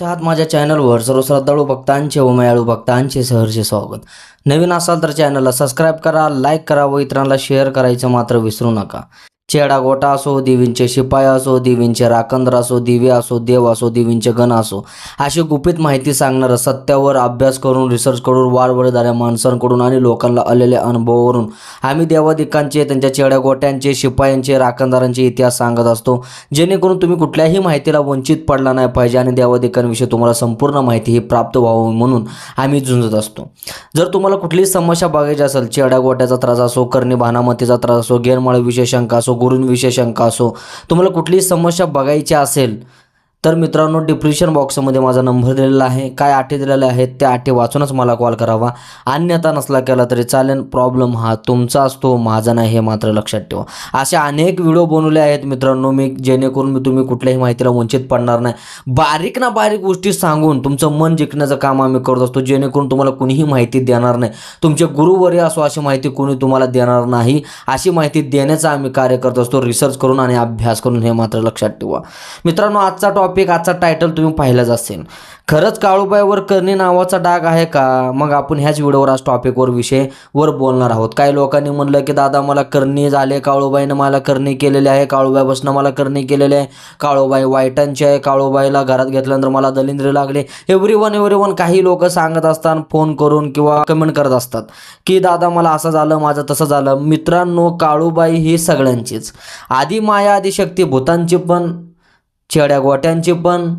कसे आहात माझ्या चॅनलवर सर्व श्रद्धाळू भक्तांचे व मयाळू भक्तांचे सहर्ष स्वागत. नवीन असाल तर चॅनलला सबस्क्राईब करा लाईक करा व इतरांना शेअर करायचं मात्र विसरू नका. चेडा गोटा असो देवींचे शिपाई असो देवींचे राखंदर असो दिवे असो देव असो देवींचे गण असो अशी गुपित माहिती सांगणारं सत्यावर अभ्यास करून रिसर्च करून वाढवडदाऱ्या माणसांकडून आणि लोकांना आलेल्या अनुभवावरून आम्ही देवादिकांचे त्यांच्या चेड्या गोट्यांचे शिपायांचे राखणदारांचे इतिहास सांगत असतो. जेणेकरून तुम्ही कुठल्याही माहितीला वंचित पडला नाही पाहिजे आणि देवादिकांविषयी तुम्हाला संपूर्ण माहिती ही प्राप्त व्हावी म्हणून आम्ही झुंजत असतो. जर तुम्हाला कुठलीही समस्या बघायची असेल चेड्या गोट्याचा त्रास असो कर्णी भानामतीचा त्रास असो गेरमाळ विशेषांक असो गुरुंविषयी शंका असो. तुम्हाला कुठलीही समस्या बघायची असेल तर मित्रांनो डिप्रेशन बॉक्समध्ये माझा नंबर दिलेला आहे. काय अटी दिलेले आहेत त्या अटी वाचूनच मला कॉल करावा. अन्यथा नसला केला तरी चालेल प्रॉब्लेम हा तुमचा असतो माझा नाही हे मात्र लक्षात ठेवा. असे अनेक व्हिडिओ बनवले आहेत मित्रांनो मी जेणेकरून मी तुम्ही कुठल्याही माहितीला वंचित पडणार नाही. बारीक ना बारीक गोष्टी सांगून तुमचं मन जिंकण्याचं काम आम्ही करत असतो जेणेकरून तुम्हाला कुणीही माहिती देणार नाही. तुमचे गुरुवरी असो अशी माहिती कोणी तुम्हाला देणार नाही. अशी माहिती देण्याचं आम्ही कार्य करत असतो रिसर्च करून आणि अभ्यास करून हे मात्र लक्षात ठेवा. मित्रांनो आजचा टॉपिक आजचा टायटल तुम्ही पाहिलाच असेल. खरंच काळूबाईवर कर्णी नावाचा डाग आहे का? मग आपण ह्याच व्हिडिओवर आज टॉपिकवर विषय वर बोलणार आहोत. काही लोकांनी म्हणलं की दादा मला कर्णी झाले काळूबाईनं मला कर्णी केलेली आहे काळूबाईपासून मला कर्णी केलेले आहे काळूबाई वाईटांची आहे काळूबाईला घरात घेतल्यानंतर मला दलिंद्री लागले. एव्हरी वन एव्हरी वन काही लोक सांगत असतात फोन करून किंवा कमेंट करत असतात की दादा मला असं झालं माझं तसं झालं. मित्रांनो काळूबाई ही सगळ्यांचीच. आधी माया आधी शक्ती भूतांची पण चेड्या गोट्यांची पण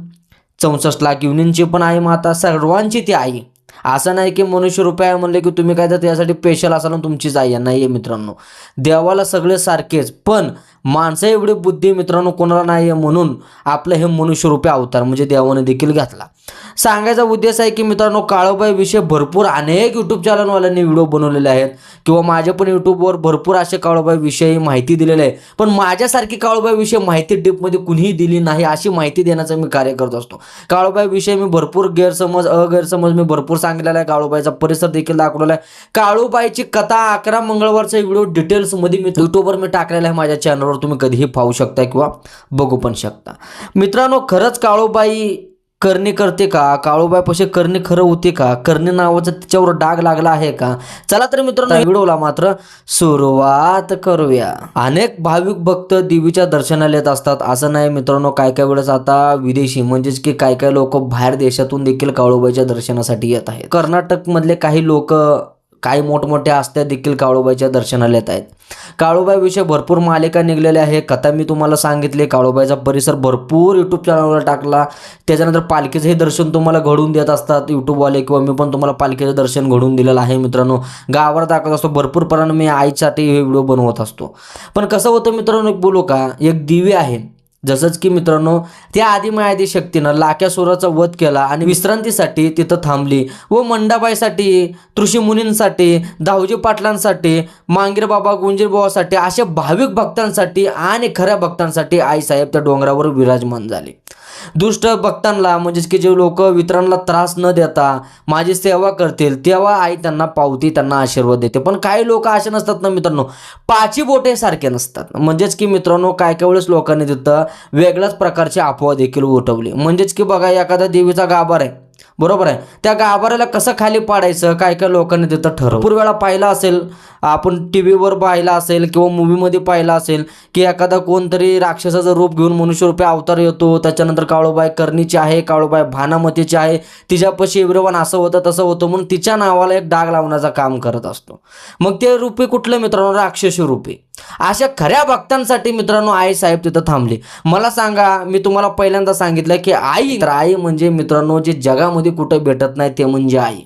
चौसष्ट लाख युनियनची पण आहे माता सर्वांची ती आई. असं नाही की मनुष्य रुपये म्हणले की तुम्ही काय तर त्यासाठी स्पेशल असाल तुमचीच आई आहे. नाही आहे मित्रांनो. देवाला सगळे सारखेच पण माणसं एवढी बुद्धी मित्रांनो कोणाला नाही आहे म्हणून आपलं हे मनुष्य रूपी अवतार म्हणजे देवाने देखील घातला. सांगायचा उद्देश आहे की मित्रांनो काळोबाई विषय भरपूर अनेक यूट्यूब चॅनलवाल्यांनी व्हिडिओ बनवलेले आहेत. किंवा माझ्या पण यूट्यूबवर भरपूर असे काळोबाई विषयी माहिती दिलेली आहे पण माझ्यासारखी काळोबाई विषयी माहिती डीपमध्ये कुणीही दिली नाही अशी माहिती देण्याचं मी कार्य करत असतो. काळोबाई विषय मी भरपूर गैरसमज अगैरसमज मी भरपूर सांगितलेला आहे. काळोबाईचा परिसर देखील दाखवलेला आहे. काळूबाईची कथा अकरा मंगळवारचा व्हिडिओ डिटेल्समध्ये मी यूट्यूबवर मी टाकलेला आहे माझ्या चॅनलवर तुम्ही कधीही पाहू शकता किंवा बघू पण शकता. मित्रांनो खरंच काळूबाई करणी करते का? काळूबाईपाशी करणी खरं होते का? करणी नावाचं तिच्यावर डाग लागला आहे का? चला तर मित्रांनो व्हिडिओला मात्र सुरुवात करूया. अनेक भाविक भक्त देवीच्या दर्शनाला येत असतात. असं नाही मित्रांनो काय काय वेळेस आता विदेशी म्हणजेच की काय काय लोक बाहेर देशातून देखील काळूबाईच्या दर्शनासाठी येत आहेत. कर्नाटक मधले काही लोक काही मोठमोठ्या असत्या देखील काळूबाईच्या दर्शनाला येत आहेत. काळूबाईविषयी भरपूर मालिका निघलेल्या आहे. कथा मी तुम्हाला सांगितली. काळूबाईचा परिसर भरपूर यूट्यूब चॅनलवर टाकला. त्याच्यानंतर पालखीचं हे दर्शन तुम्हाला घडून देत असतात. यूट्यूबवाले किंवा मी पण तुम्हाला पालखीचं दर्शन घडवून दिलेलं आहे मित्रांनो. गावावर दाखवत असतो. भरपूर मी आईसाठी हे व्हिडिओ बनवत असतो. पण कसं होतं मित्रांनो एक बोलू का? एक दिवे आहे जसंच की मित्रांनो त्या आदिमायादी शक्तीनं लाक्यासुराचा वध केला आणि विश्रांतीसाठी तिथं थांबली व मंडाबाईसाठी तृषीमुनींसाठी दाऊजी पाटलांसाठी मांगीरबाबा गुंजीरबाबासाठी अशा भाविक भक्तांसाठी आणि खऱ्या भक्तांसाठी आईसाहेब त्या डोंगरावर विराजमान झाले. दुष्ट भक्तांना म्हणजेच की जे लोक वितरांना त्रास न देता माझी सेवा करतील तेव्हा आई त्यांना पावती त्यांना आशीर्वाद देते. पण काही लोक असे नसतात ना मित्रांनो पाची बोटे सारखे नसतात. म्हणजेच की मित्रांनो काय काय वेळेस लोकांनी तिथं वेगळ्याच प्रकारची अफवा देखील उठवली. म्हणजेच की बघा एखादा देवीचा गाभार आहे. बरोबर आहे. त्या गाभाऱ्याला कसं खाली पाडायचं काय काय लोकांनी तिथं ठरवलं? पूर्वेळा वेळा पाहिलं असेल आपण टी व्हीवर पाहिलं असेल किंवा मूवीमध्ये पाहिलं असेल की एखादा कोणतरी राक्षसाचं रूप घेऊन मनुष्य रुपये अवतार येतो त्याच्यानंतर काळूबाई कर्णीची आहे काळूबाई भानामतीची आहे तिच्यापाशी एव्हरीवन असं होतं तसं होतं म्हणून तिच्या नावाला एक डाग लावण्याचं काम करत असतो. मग ते रूपी कुठलं मित्रांनो? राक्षसी रूपी. अशा खऱ्या भक्तांसाठी मित्रांनो आई साहेब तिथं थांबले. मला सांगा मी तुम्हाला पहिल्यांदा सांगितलं की आई तर आई म्हणजे मित्रांनो जे जगामध्ये कुठं भेटत नाही ते म्हणजे आई.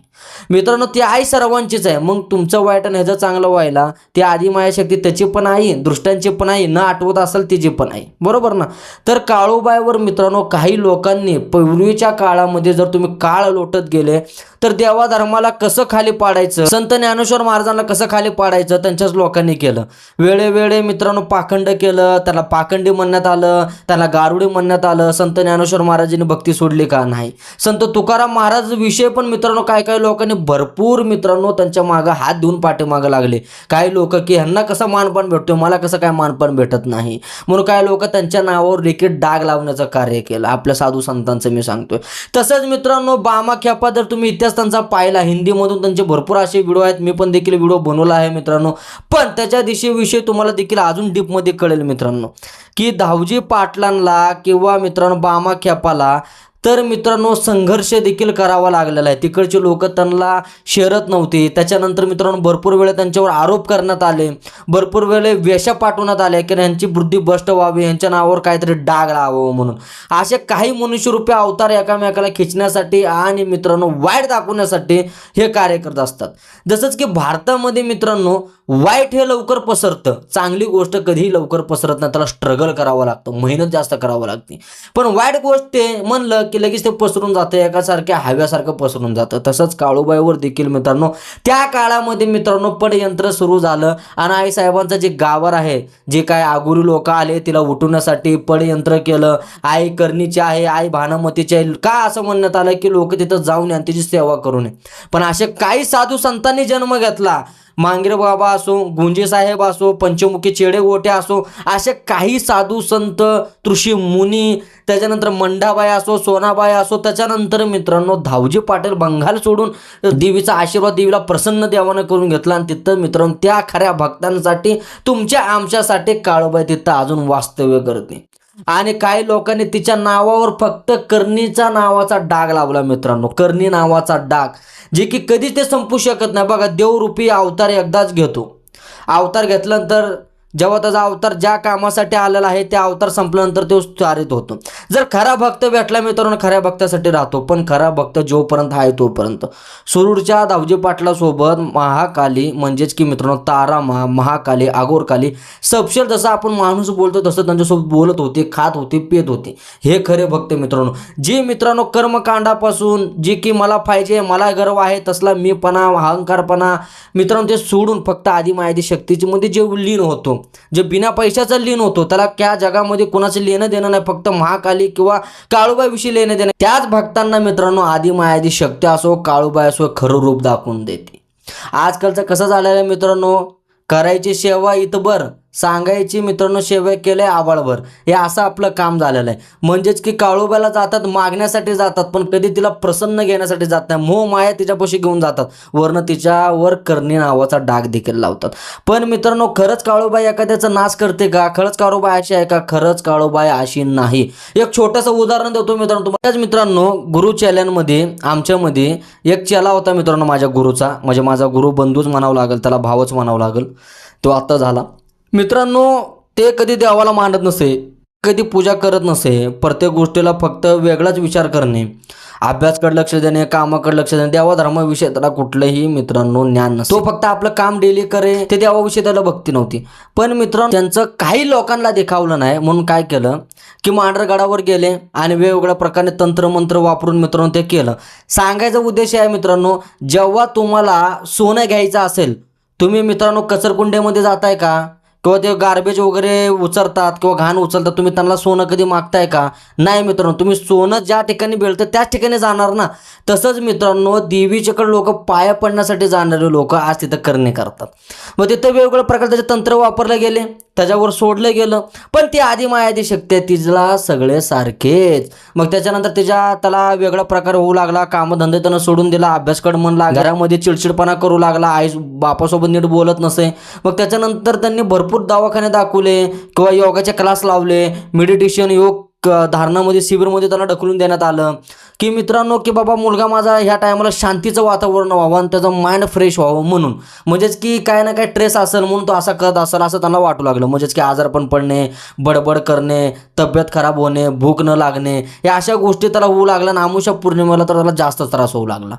मित्रांनो ती आई सर्वांचीच आहे. मग तुमचं वाईट आणि ह्याचं चांगलं व्हायला ती आधी मायाशक्ती त्याची पण आई दृष्टांची पण आई न आठवत असेल तिची पण आई. बरोबर ना? तर काळूबाईवर मित्रांनो काही लोकांनी पूर्वीच्या काळामध्ये जर तुम्ही काळ लोटत गेले तर देवा धर्माला कसं खाली पाडायचं संत ज्ञानेश्वर महाराजांना कसं खाली पाडायचं त्यांच्याच लोकांनी केलं. वेळेवेळे मित्रांनो पाखंड केलं त्याला पाखंडी म्हणण्यात आलं त्याला गारुडी म्हणण्यात आलं संत ज्ञानेश्वर महाराजांनी भक्ती सोडली का नाही? संत तुकाराम महाराज विषय पण मित्रांनो काय काय लोकांनी भरपूर मित्रांनो त्यांच्या मागं हात धुवून पाठीमागं लागले. काही लोक की ह्यांना कसं मानपण भेटतो मला कसं काय मानपण भेटत नाही. म्हणून काही लोक त्यांच्या नावावर देखील डाग लावण्याचं कार्य केलं. आपल्या साधू संतांचं मी सांगतोय. तसंच मित्रांनो बामा ख्यापा जर तुम्ही इतिहास त्यांचा पाहिला हिंदीमधून त्यांचे भरपूर असे व्हिडिओ आहेत. मी पण देखील व्हिडिओ बनवला आहे मित्रांनो. पण त्याच्या दिशेविषयी तुम्हाला देखील अजून डीपमध्ये कळेल मित्रांनो की धावजी पाटलांना किंवा मित्रांनो बामा ख्यापाला तर मित्रांनो संघर्ष देखील करावा लागलेला आहे. तिकडचे लोक त्यांना शेरत नव्हते. त्याच्यानंतर मित्रांनो भरपूर वेळा त्यांच्यावर आरोप करण्यात आले. भरपूर वेळे वेशा पाठवण्यात आले की यांची बुद्धी भ्रष्ट व्हावी यांच्या नावावर काहीतरी डाग लावावं म्हणून. असे काही मनुष्यरूपी अवतार एकामेकाला खिचण्यासाठी आणि मित्रांनो वाईट दाखवण्यासाठी हे कार्य करत असतात. जसंच की भारतामध्ये मित्रांनो वाईट हे लवकर पसरतं. चांगली गोष्ट कधीही लवकर पसरत नाही. त्याला स्ट्रगल करावं लागतं. मेहनत जास्त करावं लागते. पण वाईट गोष्ट ते म्हणलं की लगेच ते पसरून जातं एकासारख्या हव्यासारखं पसरून जातं. तसंच काळूबाईवर देखील मित्रांनो त्या काळामध्ये मित्रांनो पडयंत्र सुरू झालं. आणि आई साहेबांचं जे गावर आहे जे काय आगुरी लोक आले तिला उठवण्यासाठी पडयंत्र केलं. आई करणीची आहे आई भानमतीचे आहे. का असं म्हणण्यात आलं की लोक तिथं जाऊन आणि तिची सेवा करू नये? पण असे काही साधू संतांनी जन्म घेतला. मांगरे बाबा असो गुंजेसाहेब असो पंचमुखी चेडे गोटे असो असे काही साधू संत ऋषी मुनी त्याच्यानंतर मंडाबाई असो सोनाबाई असो त्याच्यानंतर मित्रांनो धावजी पाटील बंगाल सोडून देवीचा आशीर्वाद देवीला प्रसन्न देवानं करून घेतला आणि तिथं मित्रांनो त्या खऱ्या भक्तांसाठी तुमच्या आमच्यासाठी काळोबाई तिथं अजून वास्तव्य करते. आणि काही लोकांनी तिच्या नावावर फक्त कर्णीचा नावाचा डाग लावला मित्रांनो. कर्णी नावाचा डाग जे की कधीच ते संपू शकत नाही. बघा देवरूपी अवतार एकदाच घेतो. अवतार घेतल्यानंतर जेव्हा त्याचा अवतार ज्या कामासाठी आलेला आहे त्या अवतार संपल्यानंतर तो चारित होतो. जर खरा भक्त भेटला मित्रांनो खऱ्या भक्तासाठी राहतो पण खरा भक्त जोपर्यंत आहे तोपर्यंत. सुरूरच्या दावजी पाटलासोबत महाकाली म्हणजेच की मित्रांनो तारा महा महाकाली आगोरकाली सपशेल जसं आपण माणूस बोलतो तसं त्यांच्यासोबत बोलत होते खात होते पेत होते. हे खरे भक्त मित्रांनो जे मित्रांनो कर्मकांडापासून जे की मला पाहिजे मला गर्व आहे तसला मीपणा अहंकारपणा मित्रांनो ते सोडून फक्त आधी माहिती शक्तीची मध्ये जे लीन होतो. जे बिना पैशाचा लीन होतो त्याला त्या जगामध्ये कुणाचं लेणं देणं नाही फक्त महाकाली किंवा काळूबाईविषयी लेणं देणं. त्याच भक्तांना मित्रांनो आधी मायादी शक्ती असो काळूबाई असो खरं रूप दाखवून देते. आजकालचं कसं झालेलं आहे मित्रांनो करायची सेवा इथं बरं सांगायची मित्रांनो सेवा केलंय आबाळभर. हे असं आपलं काम झालेलं आहे. म्हणजेच की काळूबाला जातात मागण्यासाठी जातात पण कधी तिला प्रसन्न घेण्यासाठी जात नाही. मोह माया तिच्यापाशी घेऊन जातात. वरनं तिच्यावर करणी नावाचा डाग देखील लावतात. पण मित्रांनो खरंच काळोबाई एखाद्याचा नाश करते का? खरंच काळोबाई अशी आहे का? खरंच काळोबाई अशी नाही. एक छोटंसं उदाहरण देतो मित्रांनो तुम्हाला. मित्रांनो गुरु चेल्यांमध्ये आमच्यामध्ये एक चेला होता मित्रांनो माझ्या गुरुचा. म्हणजे माझा गुरु बंधूच म्हणावं लागेल त्याला भावच म्हणावं लागेल. तो आत्ता झाला. मित्रांनो ते कधी देवाला मानत नसे कधी पूजा करत नसे प्रत्येक गोष्टीला फक्त वेगळाच विचार करणे. अभ्यासकडे लक्ष देणे कामाकडे लक्ष देणे देवा धर्माविषयी त्याला कुठलंही मित्रांनो ज्ञान नसते तो फक्त आपलं काम डेली करे ते देवाविषयी त्याला भक्ती नव्हती. पण मित्रांनो त्यांचं काही लोकांना देखावलं नाही म्हणून काय केलं? की मांढरगडावर गेले आणि वेगवेगळ्या प्रकारे तंत्रमंत्र वापरून मित्रांनो ते केलं. सांगायचा उद्देश आहे मित्रांनो जेव्हा तुम्हाला सोनं घ्यायचं असेल तुम्ही मित्रांनो कचरकुंडेमध्ये जाताय का? किंवा ते गार्बेज वगैरे उचलतात किंवा घाण उचलतात तुम्ही त्यांना सोनं कधी मागताय का? नाही मित्रांनो तुम्ही सोनं ज्या ठिकाणी मिळतं त्याच ठिकाणी जाणार ना. तसंच मित्रांनो देवीच्याकडे लोक पाया पडण्यासाठी जाणारे लोक आज तिथं करणे करतात. मग तिथं वेगवेगळ्या प्रकारचे तंत्र वापरले गेले. त्याच्यावर सोडलं गेलं. पण ती आधी मायादी शक्ती आहे तिला सगळे सारखेच. मग त्याच्यानंतर तिच्या त्याला वेगळा प्रकार होऊ लागला कामधंदे त्यानं सोडून दिला अभ्यासकडे म्हणला घरामध्ये चिडचिडपणा करू लागला आई बापासोबत नीट बोलत नसे. मग त्याच्यानंतर त्यांनी भरपूर दवाखाने दाखवले किंवा योगाचे क्लास लावले मेडिटेशन योग धारणामध्ये शिबिरमध्ये त्यांना ढकलून देण्यात आलं. की मित्रांनो की बाबा मुलगा माझा ह्या टायमाला शांतीचं वातावरण व्हावं आणि त्याचं माइंड फ्रेश व्हावं म्हणून. म्हणजेच की काय ना काय ट्रेस असेल म्हणून तो असा करत असेल असं त्यांना वाटू लागलं. म्हणजेच की आजारपण पडणे बडबड करणे तब्येत खराब होणे भूक न लागणे या अशा गोष्टी त्याला होऊ लागल्या आणि आमुषा पौर्णिमेला तर त्याला जास्त त्रास होऊ लागला.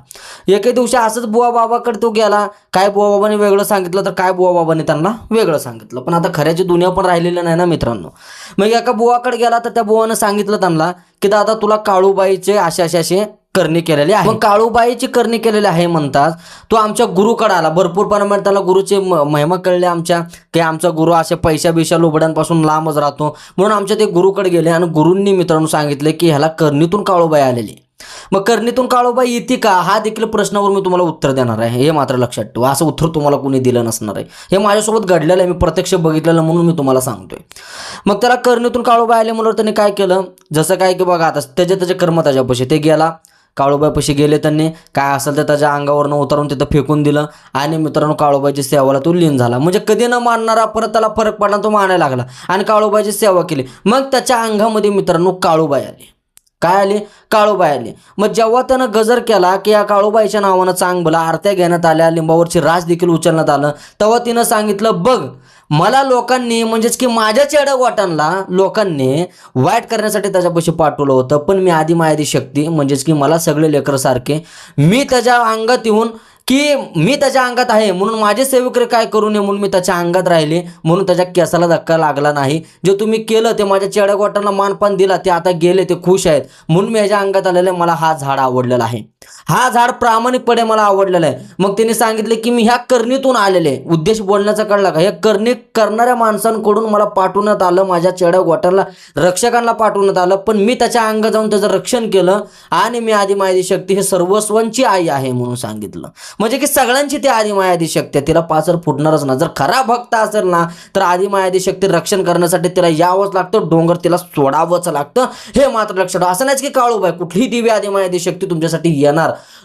एके दिवशी असंच बुवा बाबाकडे तो गेला. काय बुवा बाबाने वेगळं सांगितलं तर काय बुवा बाबाने त्यांना वेगळं सांगितलं. पण आता खऱ्याची दुनिया पण राहिलेली नाही ना मित्रांनो. मग एका बुवाकडे गेला तर त्या बुवानं सांगितलं त्यांना की दादा तुला काळूबाईचे असे असे असे करणी केलेली आहे. मग काळूबाईची करणी केलेली आहे म्हणतात. तो आमच्या गुरुकडे आला. भरपूर प्रमाणात त्याला गुरुचे म- महिमा कळले आमच्या. की आमचा गुरु असे पैशा बिशा लोबड्यांपासून लांबच राहतो. म्हणून आमच्या ते गुरुकडे गेले आणि गुरूंनी मित्रांनो सांगितले की ह्याला करणीतून काळूबाई आलेली. मग करणीतून काळोबाई येते का? हा देखील प्रश्नावर मी तुम्हाला उत्तर देणार आहे. हे मात्र लक्षात ठेवा. असं उत्तर तुम्हाला कोणी दिलं नसणार आहे. हे माझ्यासोबत घडलेलं आहे. मी प्रत्यक्ष बघितलेलं म्हणून मी तुम्हाला सांगतोय. मग त्याला करणीतून काळोबाई आले म्हणून त्याने काय केलं? जसं काय की बघा आता त्याचे त्याचे कर्म त्याच्यापाशी. ते गेला. काळोबाईपाशी गेले त्यांनी. काय असेल तर त्याच्या अंगावरनं उतरून तिथं फेकून दिलं. आणि मित्रांनो काळोबाईची सेवाला तो लीन झाला. म्हणजे कधी न मानणारा परत त्याला फरक पडला तो मानायला लागला. आणि काळोबाईची सेवा केली. मग त्याच्या अंगामध्ये मित्रांनो काळोबाई आली. काय आले? काळूबाई आले. मग जेव्हा त्यानं गजर केला की या काळूबाईच्या नावानं चांगला आरत्या घेण्यात आल्या लिंबावरची रास देखील उचलण्यात आलं तेव्हा तिनं सांगितलं बघ मला लोकांनी म्हणजेच की माझ्या चेड्या वाटांना लोकांनी वाईट करण्यासाठी त्याच्यापाशी पाठवलं होतं पण मी आधी मायादी शक्ती म्हणजेच की मला सगळे लेकर सारखे मी त्याच्या अंगात येऊन की मी त्याच्या अंगात आहे म्हणून माझे सेवकरे काय करू नये म्हणून मी त्याच्या अंगात राहिले म्हणून त्याच्या केसाला धक्का लागला नाही. जे तुम्ही केलं ते माझ्या चेड्या गोटांना मानपान दिला ते आता गेले ते खुश आहेत. म्हणून मी ह्याच्या अंगात आलेले मला हा झाड आवडलेला आहे. हा झाड प्रामाणिकपणे मला आवडलेला आहे. मग त्यांनी सांगितले की मी ह्या करणीतून आलेले आहे. उद्देश बोलण्याचा कळला का? ह्या करणी करणाऱ्या माणसांकडून मला पाठवण्यात आलं माझ्या चेड्या गोठ्याला रक्षकांना पाठवण्यात आलं पण मी त्याच्या अंग जाऊन त्याचं रक्षण केलं आणि मी आधी मायादी शक्ती हे सर्वस्वांची आई आहे म्हणून सांगितलं. म्हणजे की सगळ्यांची ती आधी मायादी शक्ती आहे. तिला पाचर फुटणारच ना जर खरा भक्त असेल ना तर आधी मायादी शक्ती रक्षण करण्यासाठी तिला यावंच लागतं डोंगर तिला सोडावंच लागतं. हे मात्र लक्षात असं नाहीच की काळूबाई कुठलीही दिव्य आधी मायादी शक्ती तुमच्यासाठी येणार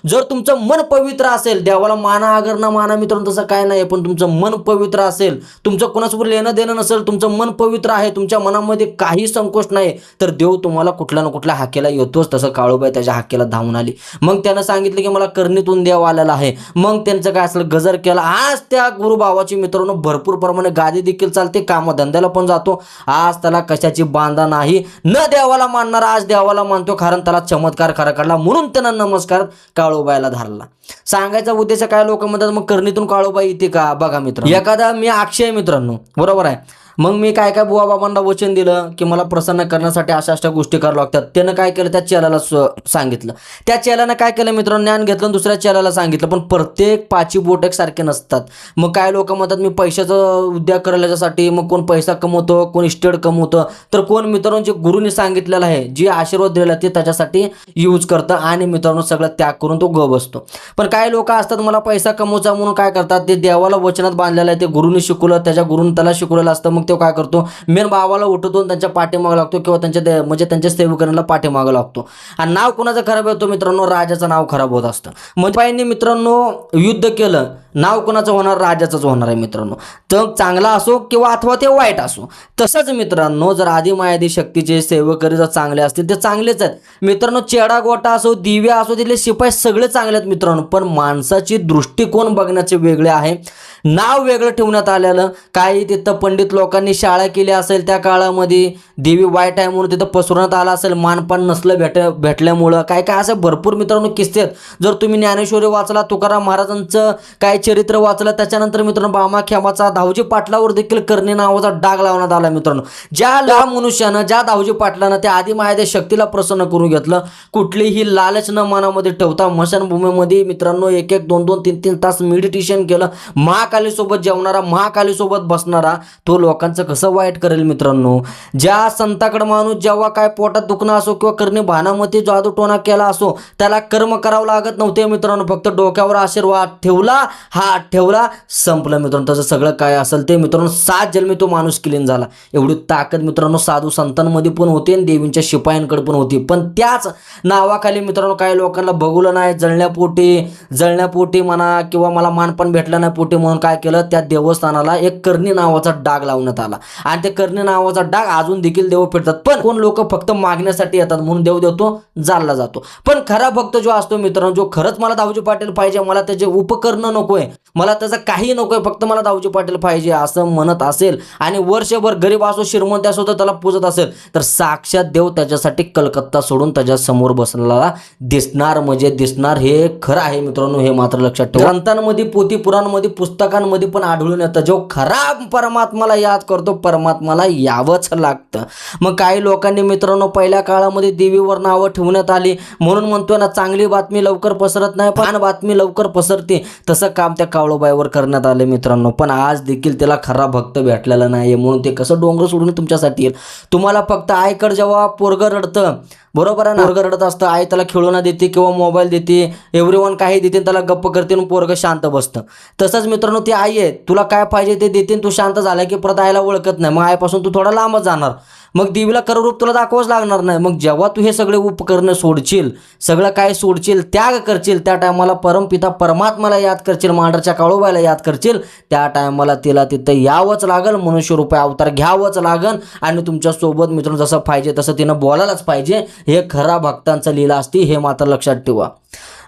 जर तुमचं मन पवित्र असेल देवाला माना अगर ना माना मित्रांनो तसं काय नाही पण तुमचं मन पवित्र असेल तुमचं कोणासोबत लेणं देणं नसेल तुमचं मन पवित्र आहे तुमच्या मनामध्ये काही संकोच नाही तर देव तुम्हाला कुठल्या ना कुठल्या हाकेला येतोच तसं काळूबाई त्याच्या हाकेला धावून आली. मग त्यानं सांगितलं की मला करणीतून देव आलेला आहे. मग त्यांचं काय असलं गजर केला. आज त्या गुरुभावाची मित्रांनो भरपूर प्रमाणे गादी देखील चालते कामधंद्याला पण जातो. आज त्याला कशाची बांधा नाही. न देवाला मानणारा आज देवाला मानतो कारण त्याला चमत्कार खरा काढला. म्हणून त्यांना नमस्कार काळूबाईला धरला. सांगायचा उद्देश काय? लोक म्हणतात मग करणीतून काळूबाई येते का? बघा मित्र एखादा मी अक्षय मित्रांनो बरोबर आहे? मग मी काय काय बुवा बाबांना वचन दिलं की मला प्रसन्न करण्यासाठी अशा अशा गोष्टी कराव्या लागतात. त्यानं काय केलं? त्या चेलाला सांगितलं. त्या चेलानं काय केलं मित्रांनो? ज्ञान घेतलं दुसऱ्या चेलाला सांगितलं. पण प्रत्येक पाची बोट एकसारखे नसतात. मग काय लोक म्हणतात मी पैशाचं उद्योग करायला याच्यासाठी मग कोण पैसा कमवतो? कोण इस्टेट कमवतं? तर कोण मित्रांनो जे गुरुने सांगितलेलं आहे जे आशीर्वाद दिलेला ते त्याच्यासाठी यूज करतं आणि मित्रांनो सगळं त्याग करून तो ग बसतो. पण काही लोक असतात मला पैसा कमवचा म्हणून काय करतात? ते देवाला वचनात बांधलेलं आहे. ते गुरुने शिकवलं. त्याच्या गुरुने त्याला शिकवलेलं असतं. मग तो काय करतो? मेन भावाला उठवतो त्यांच्या पाठीमागं लागतो किंवा त्यांच्या म्हणजे त्यांच्या सेवकांना पाठीमागं लागतो. आणि नाव कोणाचं खराब होतो मित्रांनो? राजाचं नाव खराब होत असतं. म्हणजे मित्रांनो युद्ध केलं. नाव कोणाचं होणार? राजाचंच होणार आहे मित्रांनो. तर चांगला असो किंवा अथवा ते वाईट असो तसंच मित्रांनो जर आधी मायादी शक्तीचे सेवकरी जर चांगले असतील ते चांगलेच आहेत. मित्रांनो चेडा गोटा असो दिव्या असो तिथले शिपाई सगळे चांगले आहेत मित्रांनो पण माणसाची दृष्टिकोन बघण्याचे वेगळे आहे. नाव वेगळं ठेवण्यात आलेलं काही तिथं पंडित लोकांनी शाळा केली असेल त्या काळामध्ये देवी वाईट आहे म्हणून तिथं पसरवण्यात आलं असेल मानपान नसलं भेट भेटल्यामुळं काय काय असं भरपूर मित्रांनो किस्से आहेत. जर तुम्ही ज्ञानेश्वरी वाचला तुकाराम महाराजांचं काय चरित्र वाचलं त्याच्यानंतर मित्रांनो बामा खेमाचा दावजी पाटलावर देखील करणे नावाचा डाग लावण्यात आला मित्रांनो. ज्या ला मनुष्यानं ज्या दावजी पाटलानं त्या आधी माया शक्तीला प्रसन्न करून घेतलं कुठलीही लालच न मनामध्ये ठेवता मशानभूमीमध्ये मित्रांनो एक एक दोन दोन तीन तीन तास मेडिटेशन केलं महाकालीसोबत जेवणारा महाकालीसोबत बसणारा तो लोकांचं कसं वाईट करेल मित्रांनो? ज्या संताकडे माणूस जेव्हा काय पोटात दुखणं असो किंवा करणे भानामध्ये जादू टोना केला असो त्याला कर्म करावं लागत नव्हते मित्रांनो. फक्त डोक्यावर आशीर्वाद ठेवला हा ठेवला. संपलं मित्रांनो. त्याचं सगळं काय असेल ते मित्रांनो सात जन्मी तो माणूस क्लीन झाला. एवढी ताकद मित्रांनो साधू संतांमध्ये पण होती आणि देवींच्या शिपायांकडे पण होती. पण त्याच नावाखाली मित्रांनो काही लोकांना बघवलं नाही जळण्यापोटी जळण्यापोटी म्हणा किंवा मला मान पण भेटलं नाही पोटी म्हणून काय केलं त्या देवस्थानाला एक कर्णी नावाचा डाग लावण्यात आला. आणि ते कर्णी नावाचा डाग अजून देखील देव फिरतात पण कोण लोक फक्त मागण्यासाठी येतात म्हणून देव देतो जाळला जातो. पण खरा भक्त जो असतो मित्रांनो जो खरंच मला दावजी पाटील पाहिजे मला त्याचे उपकरणं आहे मला त्याचं काही नकोय फक्त मला दावजी पाटील पाहिजे असं म्हणत असेल आणि वर्षभर गरीब असो श्रीमंत असो तर त्याला पूजत असेल तर साक्षात देव त्याच्यासाठी कलकत्ता सोडून त्याच्यासमोर बसलेला दिसणार म्हणजे दिसणार हे खरं आहे मित्रांनो हे मात्र लक्षात ठेवा. ग्रंथांमध्ये पोथी पुराणमध्ये पुस्तकांमध्ये पण आढळून येतं जो खरा परमात्माला याद करतो परमात्माला यावंच लागतं. मग काही लोकांनी मित्रांनो पहिल्या काळामध्ये देवीवर नावं ठेवण्यात आली म्हणून म्हणतोय ना चांगली बातमी लवकर पसरत नाही पण बातमी लवकर पसरते तसं काम त्या कावळोबाईवर करण्यात आले मित्रांनो. पण आज देखील त्याला खरा भक्त भेटलेला नाही म्हणून ते कसं डोंगर सोडून तुमच्यासाठी येईल? तुम्हाला फक्त आयकर जेव्हा पोरगं रडतं बरोबर आहे पोरग रडत असतं आई त्याला खेळून देते किंवा मोबाईल देते एव्हरी वन काही देते त्याला गप्प करते पोरग शांत बसतं. तसंच मित्रांनो ती आई आहे तुला काय पाहिजे ते देते तू शांत झाला की परत आईला ओळखत नाही. मग आईपासून तू थोडा लांबच जाणार. मग देवीला कररूप तुला दाखवाच लागणार नाही. मग जेव्हा तू हे सगळे उपकरणं सोडशील सगळं काय सोडशील त्याग करशील त्या टायमाला परमपिता परमात्माला याद करशील मांडरच्या काळोबाईला याद करशील त्या टायमाला तिला तिथं यावंच लागल मनुष्य रुपये अवतार घ्यावंच लागन आणि तुमच्यासोबत मित्रांनो जसं पाहिजे तसं तिनं बोलायलाच पाहिजे. हे खरा भक्तांचा लीला असती हे मात्र लक्षात ठेवा.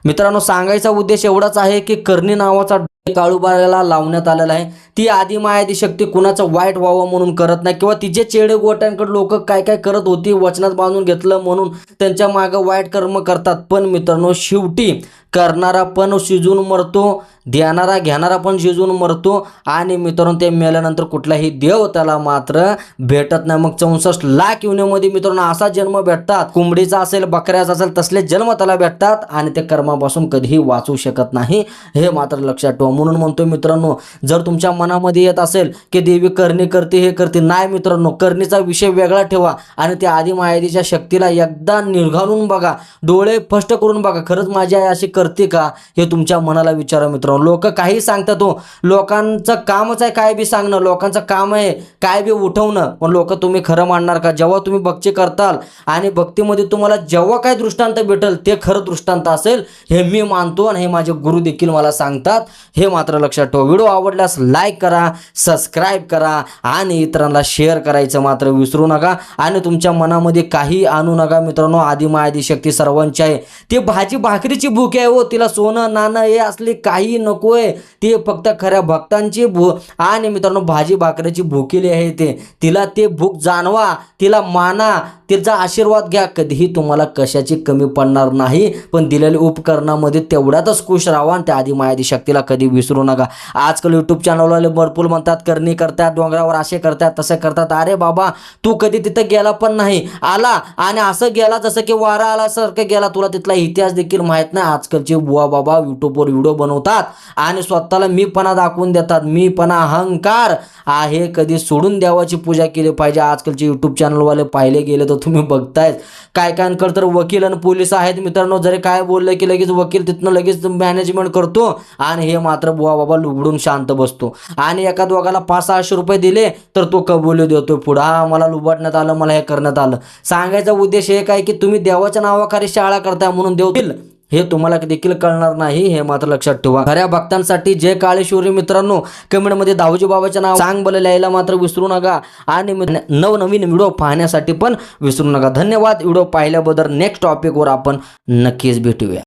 मित्रांनो सांगायचा उद्देश एवढाच आहे की कर्णी नावाचा काळूबाला लावण्यात आलेला आहे. ती आधी मायादी शक्ती कुणाचं वाईट व्हावं म्हणून करत नाही किंवा तिचे चेडे गोट्यांकडे लोक काय काय करत होती वचनात बांधून घेतलं म्हणून त्यांच्या मागं वाईट कर्म करतात. पण मित्रांनो शेवटी करणारा पण शिजून मरतो देणारा घेणारा पण शिजून मरतो आणि मित्रांनो ते मेल्यानंतर कुठलाही देव त्याला मात्र भेटत नाही. मग चौसष्ट लाख युनिमध्ये मित्रांनो असा जन्म भेटतात. कुंबडीचा असेल बकऱ्याचा असेल तसले जन्म त्याला भेटतात आणि ते कर्मापासून कधीही वाचू शकत नाही. हे मात्र लक्षात ठेवा. म्हणून म्हणतो मित्रांनो जर तुमच्या मनामध्ये येत असेल की देवी करणी करते हे करते नाही मित्रांनो करणीचा विषय वेगळा ठेवा आणि त्या आधी मायादीच्या शक्तीला एकदा निघालून बघा डोळे फष्ट करून बघा खरंच माझी आई अशी करते का हे तुमच्या मनाला विचारा मित्रांनो. लोक काही सांगतात हो लोकांचं कामच आहे काय बी सांगणं लोकांचं काम आहे काय बी उठवणं पण लोक तुम्ही खरं मानणार का? जेव्हा तुम्ही भक्ती करताल आणि भक्तीमध्ये तुम्हाला जेव्हा काय दृष्टांत भेटेल ते खरं दृष्टांत असेल हे मी मानतो आणि हे माझे गुरु देखील मला सांगतात. हे मात्र लक्षात ठेवा. व्हिडिओ आवडल्यास लाईक करा सबस्क्राईब करा आणि इतरांना शेअर करायचं मात्र विसरू नका. आणि तुमच्या मनामध्ये काही आणू नका मित्रांनो. आदिमा मायादी शक्ती सर्वांची आहे. ती भाजी भाकरीची भूक आहे हो. तिला सोनं नाणं हे असले काही नकोय. ते फक्त खऱ्या भक्तांची भू आणि मित्रांनो भाजी भाकरीची भुकेली आहे ते. तिला ते भूक जाणवा. तिला माना. तिचा आशीर्वाद घ्या. कधीही तुम्हाला कशाची कमी पडणार नाही पण दिलेल्या उपकरणामध्ये तेवढ्यातच खुश राहा आणि त्या आधी मायादी शक्तीला कधी विसरू नका. आजकाल यूट्यूब चॅनलवाले भरपूर म्हणतात करणी करतात डोंगरावर असे करतात तसे करतात. अरे बाबा तू कधी तिथं गेला पण नाही. आला आणि असं गेला जसं की वारा आला सारखं गेला. तुला तिथला इतिहास देखील माहीत नाही. आजकालचे बुवा बाबा यूट्यूबवर व्हिडिओ बनवतात आणि स्वतःला मीपणा दाखवून देतात. मीपणा अहंकार आहे. कधी सोडून देवाची पूजा केली पाहिजे. आजकालचे यूट्यूब चॅनलवाले पाहिले गेले तर तुम्ही बघताय काय कायांकडे तर वकील आणि पोलीस आहेत. मित्रांनो जरी काय बोललं की लगेच वकील तिथनं लगेच मॅनेजमेंट करतो आणि हे मात्र बुवा बाबा लुबडून शांत बसतो. आणि एका दोघाला पाच सहाशे रुपये दिले तर तो कबुली देतो पुढं. हा मला लुबाडण्यात आलं मला हे करण्यात आलं. सांगायचा उद्देश एक आहे की तुम्ही देवाच्या नावाखाली शाळा करताय म्हणून देवतील. हे तुम्हाला देखील कळणार नाही हे मात्र लक्षात ठेवा. खऱ्या भक्तांसाठी जय काळेश्वरी मित्रांनो कमेंटमध्ये दाऊजी बाबाचे नाव सांग बल लिहायला मात्र विसरू नका. आणि नवनवीन व्हिडिओ पाहण्यासाठी पण विसरू नका. धन्यवाद. व्हिडिओ पाहिल्याबद्दल नेक्स्ट टॉपिकवर आपण नक्कीच भेटूया.